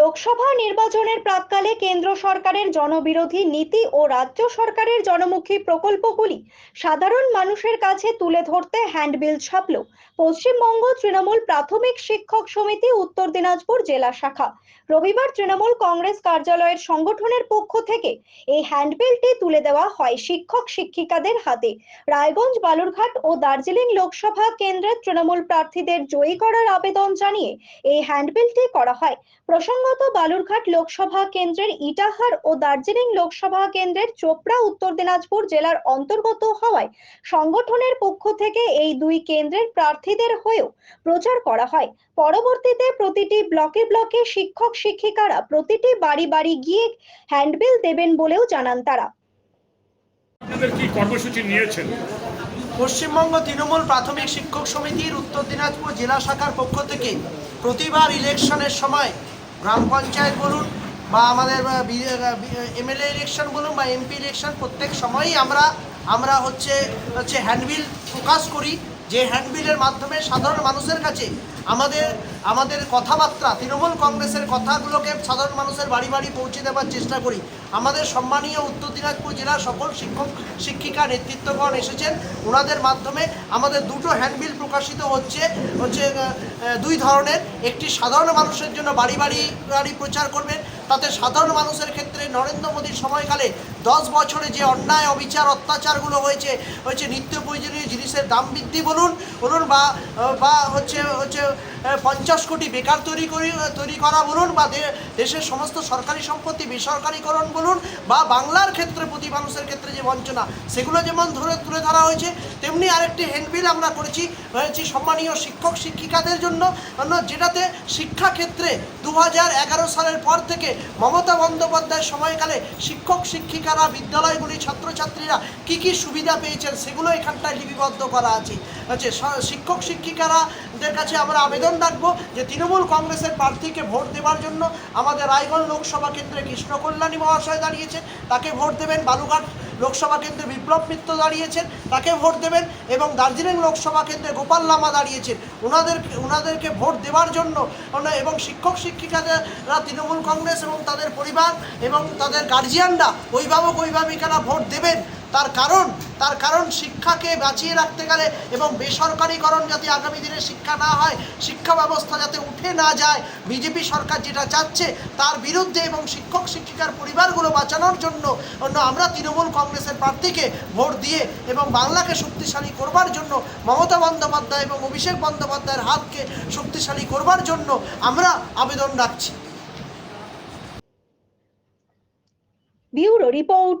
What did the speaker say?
লোকসভা নির্বাচনের প্রাককালে কেন্দ্র সরকারের জনবিরোধী নীতি ও রাজ্য সরকারের জনমুখী প্রকল্পগুলি সাধারণ মানুষের কাছে তুলে ধরতে হ্যান্ডবিল ছাপল। পশ্চিমবঙ্গ তৃণমূল প্রাথমিক শিক্ষক সমিতি, উত্তর দিনাজপুর জেলা শাখা। রবিবার তৃণমূল কংগ্রেস কার্যালয়ের সংগঠনের পক্ষ থেকে এই হ্যান্ডবিলটি তুলে দেওয়া হয় শিক্ষক শিক্ষিকাদের হাতে। রায়গঞ্জ, বালুরঘাট ও দার্জিলিং লোকসভা কেন্দ্রের তৃণমূল প্রার্থীদের জয়ী করার আবেদন জানিয়ে এই হ্যান্ডবিলটি করা হয়। প্রসঙ্গত বালুরঘাট লোকসভা কেন্দ্রের ইটাহার ও দার্জিলিং লোকসভা কেন্দ্রের চোপড়া উত্তর দিনাজপুর জেলার অন্তর্গত হওয়ায় সংগঠনের পক্ষ থেকে এই দুই কেন্দ্রের প্রার্থীদের হয়েও প্রচার করা হয়। পরবর্তীতে প্রতিটি ব্লকে ব্লকে শিক্ষক শিক্ষিকারা প্রতিটি বাড়ি বাড়ি গিয়ে হ্যান্ডবিল দেবেন বলেও জানান তারা। আপনাদের কি কর্মসূচি নিয়েছেন? পশ্চিমবঙ্গ তৃণমূল প্রাথমিক শিক্ষক সমিতির উত্তর দিনাজপুর জেলা শাখার পক্ষ থেকে প্রতিবার ইলেকশনের সময় গ্রাম পঞ্চায়েত বলুন বা আমাদের এমএলএ ইলেকশন বলুন বা এমপি ইলেকশন প্রত্যেক সময়ই আমরা আমরা হচ্ছে হচ্ছে হ্যান্ডবিল প্রকাশ করি। যে হ্যান্ডবিলের মাধ্যমে সাধারণ মানুষের কাছে আমাদের আমাদের কথাবার্তা, তৃণমূল কংগ্রেসের কথাগুলোকে সাধারণ মানুষের বাড়ি বাড়ি পৌঁছে দেওয়ার চেষ্টা করি। আমাদের সম্মানীয় উত্তর দিনাজপুর জেলার সকল শিক্ষক, শিক্ষিকা, নেতৃত্বগণ এসেছেন। ওনাদের মাধ্যমে আমাদের দুটো হ্যান্ডবিল প্রকাশিত হচ্ছে। হচ্ছে দুই ধরনের। একটি সাধারণ মানুষের জন্য বাড়ি বাড়ি বাড়ি প্রচার করবেন। তাতে সাধারণ মানুষের ক্ষেত্রে নরেন্দ্র মোদীর সময়কালে দশ বছরে যে অন্যায়, অবিচার, অত্যাচারগুলো হয়েছে হচ্ছে নিত্য প্রয়োজনীয় জিনিসের দাম বৃদ্ধি বলুন বলুন বা বা হচ্ছে হচ্ছে পঞ্চাশ কোটি বেকার তৈরি করি, তৈরি করা বলুন বা দেশের সমস্ত সরকারি সম্পত্তি বেসরকারিকরণ বলুন বা বাংলার ক্ষেত্রে প্রতি মানুষের ক্ষেত্রে যে বঞ্চনা, সেগুলো যেমন ধরে, তুলে ধরা হয়েছে, তেমনি আরেকটি হ্যান্ডবিল আমরা করেছি হয়েছি সম্মানীয় শিক্ষক, শিক্ষিকাদের জন্য। যেটাতে শিক্ষাক্ষেত্রে দু এগারো সালের পর থেকে মমতা বন্দ্যোপাধ্যায়ের সময়কালে শিক্ষক, শিক্ষিকারা, বিদ্যালয়গুলি ছাত্রছাত্রীরা কি কি সুবিধা পেয়েছেন সেগুলো এখানটায় লিপিবদ্ধ করা আছে। হচ্ছে স- শিক্ষক, শিক্ষিকারাদের কাছে আমরা আবেদন রাখব। যে তৃণমূল কংগ্রেসের প্রার্থীকে ভোট দেওয়ার জন্য আমাদের রায়গঞ্জ লোকসভা কেন্দ্রে কৃষ্ণ কল্যাণী মহাশয় দাঁড়িয়েছেন, তাকে ভোট দেবেন বালুঘাট লোকসভা কেন্দ্রে বিপ্লব মিত্র দাঁড়িয়েছেন, তাকে ভোট দেবেন এবং দার্জিলিং লোকসভা কেন্দ্রে গোপাল লামা দাঁড়িয়েছেন। ওনাদের ওনাদেরকে ভোট দেওয়ার জন্য এবং শিক্ষক শিক্ষিকারা তৃণমূল কংগ্রেস এবং তাদের পরিবার এবং তাদের গার্জিয়ানরা অভিভাবক অভিভাবিকারা ভোট দেবেন। তার কারণ তার কারণ শিক্ষাকে বাঁচিয়ে রাখতে গেলে এবং বেসরকারিকরণ যাতে আগামী দিনে শিক্ষা না হয়, শিক্ষা ব্যবস্থা যাতে উঠে না যায়, বিজেপি সরকার যেটা চাচ্ছে তার বিরুদ্ধে এবং শিক্ষক, শিক্ষিকার পরিবারগুলো বাঁচানোর জন্য, অন্য আমরা তৃণমূল কংগ্রেসের প্রার্থীকে ভোট দিয়ে এবং বাংলাকে শক্তিশালী করবার জন্য, মমতা বন্দ্যোপাধ্যায় এবং অভিষেক বন্দ্যোপাধ্যায়ের হাতকে শক্তিশালী করবার জন্য আমরা আবেদন রাখছি। Bureau report